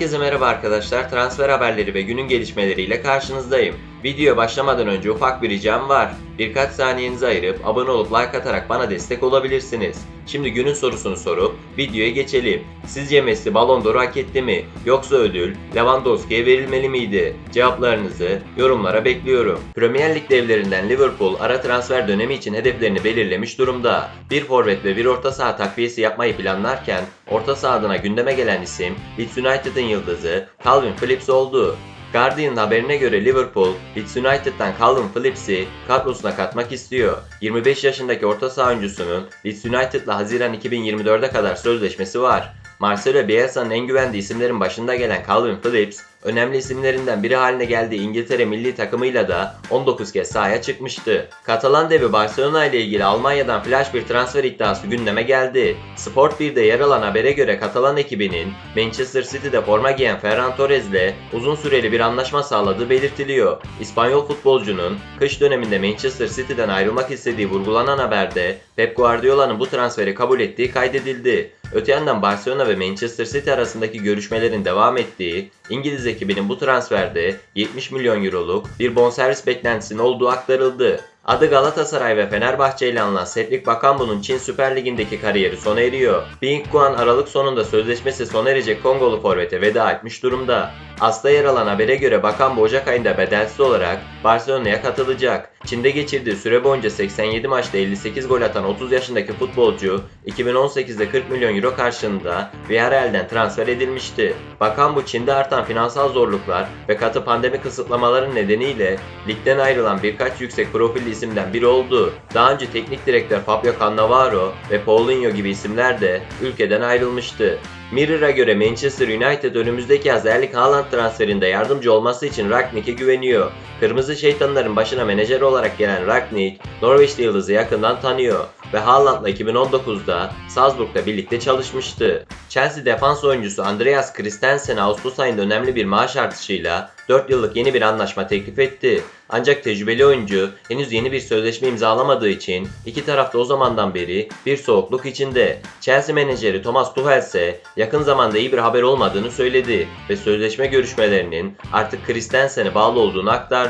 Herkese merhaba arkadaşlar. Transfer haberleri ve günün gelişmeleriyle karşınızdayım. Videoya başlamadan önce ufak bir ricam var. Birkaç saniyenizi ayırıp abone olup like atarak bana destek olabilirsiniz. Şimdi günün sorusunu sorup videoya geçelim. Sizce Messi Ballon d'Or hak etti mi? Yoksa ödül Lewandowski'ye verilmeli miydi? Cevaplarınızı yorumlara bekliyorum. Premier Lig devlerinden Liverpool ara transfer dönemi için hedeflerini belirlemiş durumda. Bir forvet ve bir orta saha takviyesi yapmayı planlarken orta saha adına gündeme gelen isim Leeds United'ın yıldızı Calvin Phillips oldu. Guardian haberine göre Liverpool, Leeds United'dan Calvin Phillips'i kadrosuna katmak istiyor. 25 yaşındaki orta saha oyuncusunun Leeds United'la Haziran 2024'e kadar sözleşmesi var. Marcelo Bielsa'nın en güvendiği isimlerin başında gelen Calvin Phillips, önemli isimlerinden biri haline geldiği İngiltere milli takımıyla da 19 kez sahaya çıkmıştı. Katalan devi Barcelona ile ilgili Almanya'dan flash bir transfer iddiası gündeme geldi. Sport 1'de yer alan habere göre Katalan ekibinin Manchester City'de forma giyen Ferran Torres ile uzun süreli bir anlaşma sağladığı belirtiliyor. İspanyol futbolcunun kış döneminde Manchester City'den ayrılmak istediği vurgulanan haberde Pep Guardiola'nın bu transferi kabul ettiği kaydedildi. Öte yandan Barcelona ve Manchester City arasındaki görüşmelerin devam ettiği, İngiliz ekibinin bu transferde 70 milyon euroluk bir bonservis beklentisinin olduğu aktarıldı. Adı Galatasaray ve Fenerbahçe ile anılan Cedric Bakambu'nun Çin Süper Ligi'ndeki kariyeri sona eriyor. Bing Guan Aralık sonunda sözleşmesi sona erecek Kongolu forvete veda etmiş durumda. Asla yer alan habere göre Bakambu Ocak ayında bedelsiz olarak Barcelona'ya katılacak. Çin'de geçirdiği süre boyunca 87 maçta 58 gol atan 30 yaşındaki futbolcu 2018'de 40 milyon euro karşılığında Villarreal'den transfer edilmişti. Bakambu Çin'de artan finansal zorluklar ve katı pandemi kısıtlamaları nedeniyle ligden ayrılan birkaç yüksek profilli isimden biri oldu. Daha önce teknik direktör Fabio Cannavaro ve Paulinho gibi isimler de ülkeden ayrılmıştı. Mirror'a göre Manchester United önümüzdeki yaz Erling Haaland transferinde yardımcı olması için Ragnick'e güveniyor. Kırmızı şeytanların başına menajer olarak gelen Ragnick, Norveçli yıldızı yakından tanıyor ve Haaland'la 2019'da Salzburg'da birlikte çalışmıştı. Chelsea defans oyuncusu Andreas Christensen Ağustos ayında önemli bir maaş artışıyla 4 yıllık yeni bir anlaşma teklif etti. Ancak tecrübeli oyuncu henüz yeni bir sözleşme imzalamadığı için iki tarafta o zamandan beri bir soğukluk içinde. Chelsea menajeri Thomas Tuchel ise yakın zamanda iyi bir haber olmadığını söyledi ve sözleşme görüşmelerinin artık Christensen'e bağlı olduğunu aktardı.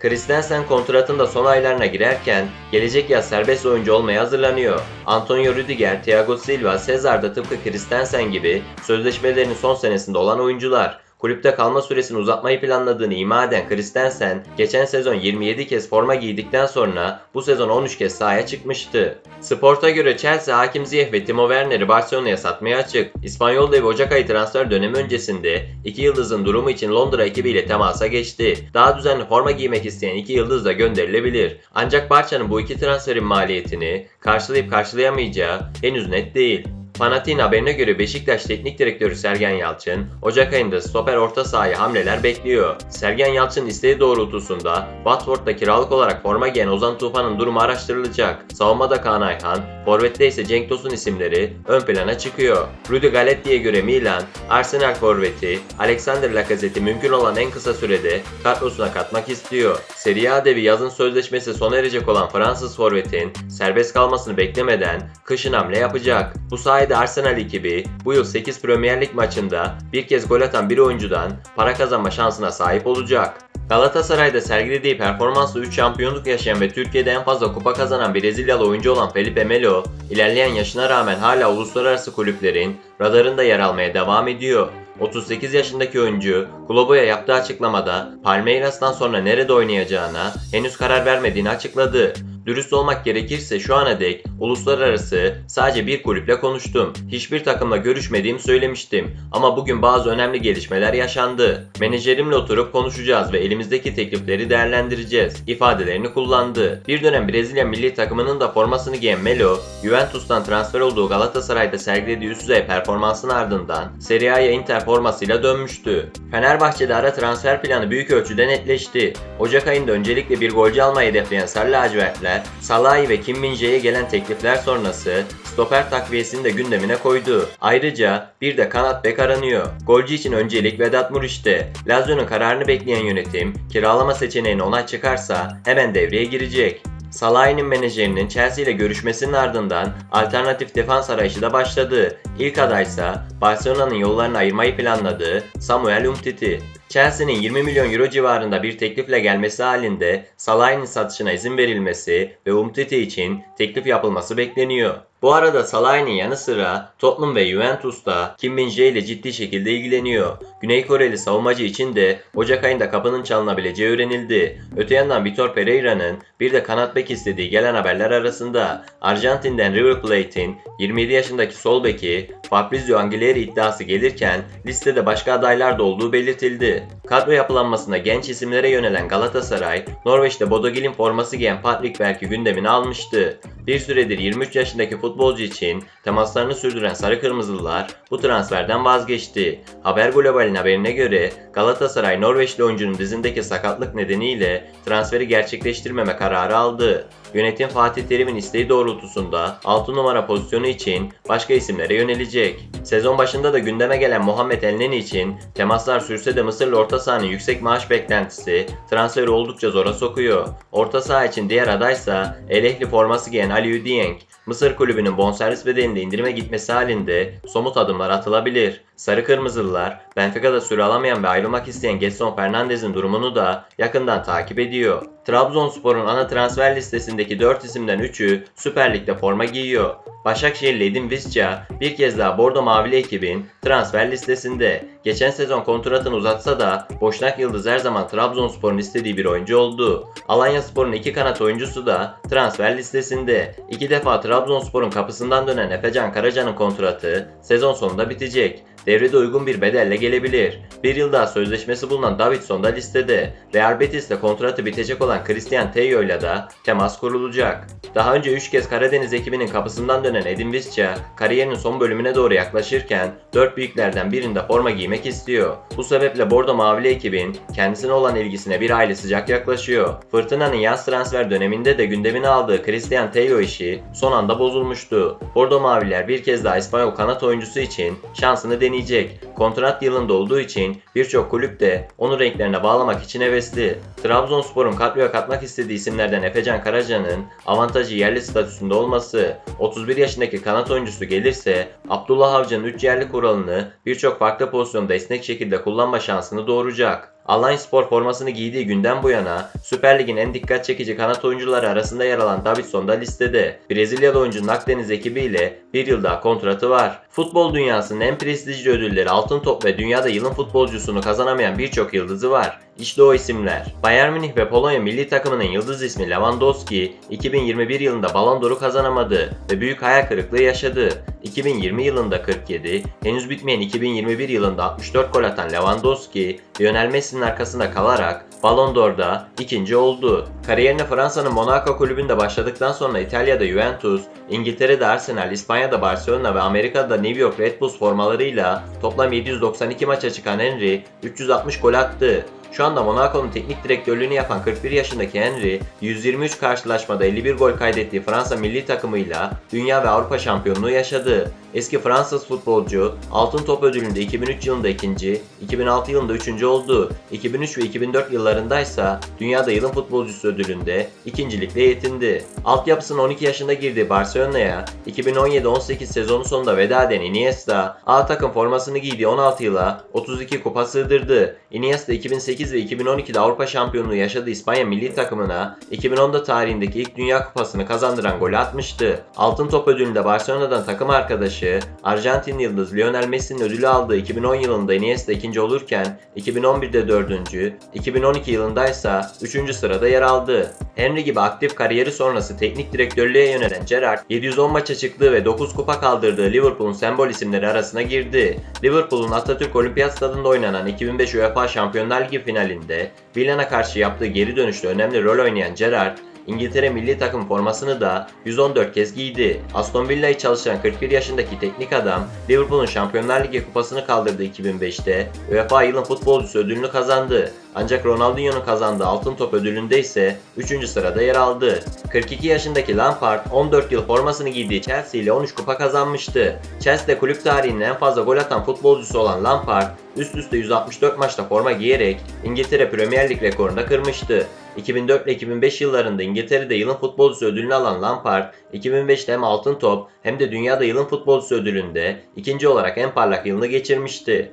Christensen kontratın da son aylarına girerken gelecek yaz serbest oyuncu olmaya hazırlanıyor. Antonio Rüdiger, Thiago Silva, Cesar da tıpkı Christensen gibi sözleşmelerinin son senesinde olan oyuncular. Kulüpte kalma süresini uzatmayı planladığını ima eden Christensen, geçen sezon 27 kez forma giydikten sonra bu sezon 13 kez sahaya çıkmıştı. Sport'a göre Chelsea, Hakim Ziyech ve Timo Werner'i Barcelona'ya satmaya açık. İspanyol devi Ocak ayı transfer dönemi öncesinde iki yıldızın durumu için Londra ekibiyle temasa geçti. Daha düzenli forma giymek isteyen iki yıldız da gönderilebilir. Ancak Barça'nın bu iki transferin maliyetini karşılayıp karşılayamayacağı henüz net değil. Fanatik'in haberine göre Beşiktaş Teknik Direktörü Sergen Yalçın, Ocak ayında stoper orta sahaya hamleler bekliyor. Sergen Yalçın isteği doğrultusunda Watford'da kiralık olarak forma giyen Ozan Tufan'ın durumu araştırılacak. Savunmada Kaan Ayhan, Forvet'te ise Cenk Tosun isimleri ön plana çıkıyor. Rudi Galetti'ye göre Milan, Arsenal forveti, Alexander Lacazette'i mümkün olan en kısa sürede kadrosuna katmak istiyor. Serie A devi yazın sözleşmesi sona erecek olan Fransız forvetin serbest kalmasını beklemeden kışın hamle yapacak. Bu sayede Arsenal ekibi bu yıl 8 Premier Lig maçında bir kez gol atan bir oyuncudan para kazanma şansına sahip olacak. Galatasaray'da sergilediği performansla 3 şampiyonluk yaşayan ve Türkiye'de en fazla kupa kazanan Brezilyalı oyuncu olan Felipe Melo, ilerleyen yaşına rağmen hala uluslararası kulüplerin radarında yer almaya devam ediyor. 38 yaşındaki oyuncu Globo'ya yaptığı açıklamada Palmeiras'tan sonra nerede oynayacağına henüz karar vermediğini açıkladı. Dürüst olmak gerekirse şu ana dek uluslararası sadece bir kulüple konuştum. Hiçbir takımla görüşmediğimi söylemiştim. Ama bugün bazı önemli gelişmeler yaşandı. Menajerimle oturup konuşacağız ve elimizdeki teklifleri değerlendireceğiz ifadelerini kullandı. Bir dönem Brezilya milli takımının da formasını giyen Melo, Juventus'tan transfer olduğu Galatasaray'da sergilediği üst düzey performansın ardından Serie A'ya Inter formasıyla dönmüştü. Fenerbahçe'de ara transfer planı büyük ölçüde netleşti. Ocak ayında öncelikle bir golcü almayı hedefleyen Sarı lacivertler, Salahi ve Kim Min-jae'ye gelen teklifler sonrası stoper takviyesini de gündemine koydu. Ayrıca bir de kanat bek aranıyor. Golcü için öncelik Vedat Muriç'te. Lazio'nun kararını bekleyen yönetim kiralama seçeneğini onay çıkarsa hemen devreye girecek. Salah'ın menajerinin Chelsea ile görüşmesinin ardından alternatif defans arayışı da başladı. İlk adaysa Barcelona'nın yollarını ayırmayı planladığı Samuel Umtiti. Chelsea'nin 20 milyon euro civarında bir teklifle gelmesi halinde Salah'ın satışına izin verilmesi ve Umtiti için teklif yapılması bekleniyor. Bu arada Salah'ın yanı sıra Tottenham ve Juventus da Kim Min-jae ile ciddi şekilde ilgileniyor. Güney Koreli savunmacı için de Ocak ayında kapının çalınabileceği öğrenildi. Öte yandan Vitor Pereira'nın bir de kanat bek istediği gelen haberler arasında Arjantin'den River Plate'in 27 yaşındaki sol beki Fabrizio Angileri iddiası gelirken listede başka adaylar da olduğu belirtildi. Kadro yapılanmasına genç isimlere yönelen Galatasaray, Norveç'te Bodo Glimt forması giyen Patrick Berg'i gündemine almıştı. Bir süredir 23 yaşındaki futbolcu için temaslarını sürdüren Sarı Kırmızılılar bu transferden vazgeçti. Haber Global'in haberine göre Galatasaray Norveçli oyuncunun dizindeki sakatlık nedeniyle transferi gerçekleştirmeme kararı aldı. Yönetim Fatih Terim'in isteği doğrultusunda 6 numara pozisyonu için başka isimlere yönelecek. Sezon başında da gündeme gelen Muhammed Elneni için temaslar sürse de Mısırlı orta sahanın yüksek maaş beklentisi transferi oldukça zora sokuyor. Orta saha için diğer adaysa El Ehli forması giyen Ali Dieng. Mısır kulübünün bonservis bedelinde indirime gitmesi halinde somut adımlar atılabilir. Sarı Kırmızılılar, Benfica'da süre alamayan ve ayrılmak isteyen Getson Fernandez'in durumunu da yakından takip ediyor. Trabzonspor'un ana transfer listesindeki 4 isimden 3'ü Süper Lig'de forma giyiyor. Başakşehirli Edin Visca bir kez daha Bordo Mavili ekibin transfer listesinde. Geçen sezon kontratını uzatsa da Boşnak Yıldız her zaman Trabzonspor'un istediği bir oyuncu oldu. Alanya Spor'un iki kanat oyuncusu da transfer listesinde. İki defa Trabzonspor'un kapısından dönen Efecan Karaca'nın kontratı sezon sonunda bitecek. Devrede uygun bir bedelle gelebilir. Bir yıl daha sözleşmesi bulunan Davidson da listede. Real Betis'te kontratı bitecek olan Christian Tello ile de temas kurulacak. Daha önce 3 kez Karadeniz ekibinin kapısından dönen Edin Visca, kariyerinin son bölümüne doğru yaklaşırken 4 büyüklerden birinde forma giymek istiyor. Bu sebeple Bordo Mavili ekibin kendisine olan ilgisine bir aile sıcak yaklaşıyor. Fırtına'nın yaz transfer döneminde de gündemine aldığı Christian Tello işi son anda bozulmuştu. Bordo Mavililer bir kez daha İspanyol kanat oyuncusu için şansını deneyecek. Kontrat yılında olduğu için birçok kulüp de onu renklerine bağlamak için hevesli. Trabzonspor'un kadroya katmak istediği isimlerden Efecan Karaca'nın avantajı yerli statüsünde olması, 31 yaşındaki kanat oyuncusu gelirse Abdullah Avcı'nın 3 yerli kuralını birçok farklı pozisyonda esnek şekilde kullanma şansını doğuracak. Alanya Spor formasını giydiği günden bu yana Süper Lig'in en dikkat çekici kanat oyuncuları arasında yer alan Davidson da listede. Brezilyalı oyuncunun Akdeniz ekibiyle bir yıl daha kontratı var. Futbol dünyasının en prestijli ödülleri Altın Top ve dünyada yılın futbolcusunu kazanamayan birçok yıldızı var. İşte o isimler. Bayern Münih ve Polonya milli takımının yıldız ismi Lewandowski 2021 yılında Ballon d'Or'u kazanamadı ve büyük hayal kırıklığı yaşadı. 2020 yılında 47, henüz bitmeyen 2021 yılında 64 gol atan Lewandowski, Lionel Messi'nin arkasında kalarak Ballon d'Or'da ikinci oldu. Kariyerine Fransa'nın Monaco kulübünde başladıktan sonra İtalya'da Juventus, İngiltere'de Arsenal, İspanya'da Barcelona ve Amerika'da New York Red Bulls formalarıyla toplam 792 maça çıkan Henry 360 gol attı. Şu anda Monaco'nun teknik direktörlüğünü yapan 41 yaşındaki Henry, 123 karşılaşmada 51 gol kaydettiği Fransa milli takımıyla Dünya ve Avrupa şampiyonluğu yaşadı. Eski Fransız futbolcu Altın Top ödülünde 2003 yılında ikinci, 2006 yılında üçüncü oldu. 2003 ve 2004 yıllarındaysa Dünyada Yılın Futbolcusu ödülünde ikincilikle yetindi. Altyapısının 12 yaşında girdiği Barcelona'ya 2017-18 sezonu sonunda veda eden Iniesta, A takım formasını giydiği 16 yıla 32 kupa sığdırdı. Iniesta 2008 ve 2012'de Avrupa şampiyonluğu yaşadığı İspanya milli takımına 2010'da tarihindeki ilk Dünya Kupasını kazandıran golü atmıştı. Altın Top ödülünde Barcelona'dan takım arkadaşı Arjantin yıldız Lionel Messi'nin ödülü aldığı 2010 yılında Iniesta ikinci olurken 2011'de dördüncü, 2012 yılında ise 3. sırada yer aldı. Henry gibi aktif kariyeri sonrası teknik direktörlüğe yönelen Gerrard 710 maça çıktığı ve 9 kupa kaldırdığı Liverpool'un sembol isimleri arasına girdi. Liverpool'un Atatürk Olimpiyat Stadında oynanan 2005 UEFA Şampiyonlar Ligi finalinde Milan'a karşı yaptığı geri dönüşte önemli rol oynayan Gerrard, İngiltere milli takım formasını da 114 kez giydi. Aston Villa'yı çalışan 41 yaşındaki teknik adam Liverpool'un Şampiyonlar Ligi kupasını kaldırdığı 2005'te UEFA yılın futbolcusu ödülünü kazandı. Ancak Ronaldinho'nun kazandığı altın top ödülünde ise 3. sırada yer aldı. 42 yaşındaki Lampard 14 yıl formasını giydiği Chelsea ile 13 kupa kazanmıştı. Chelsea'de kulüp tarihinin en fazla gol atan futbolcusu olan Lampard üst üste 164 maçta forma giyerek İngiltere Premier Lig rekorunu da kırmıştı. 2004 ile 2005 yıllarında İngiltere'de yılın futbolcusu ödülünü alan Lampard, 2005'te hem altın top hem de dünyada yılın futbolcusu ödülünde ikinci olarak en parlak yılını geçirmişti.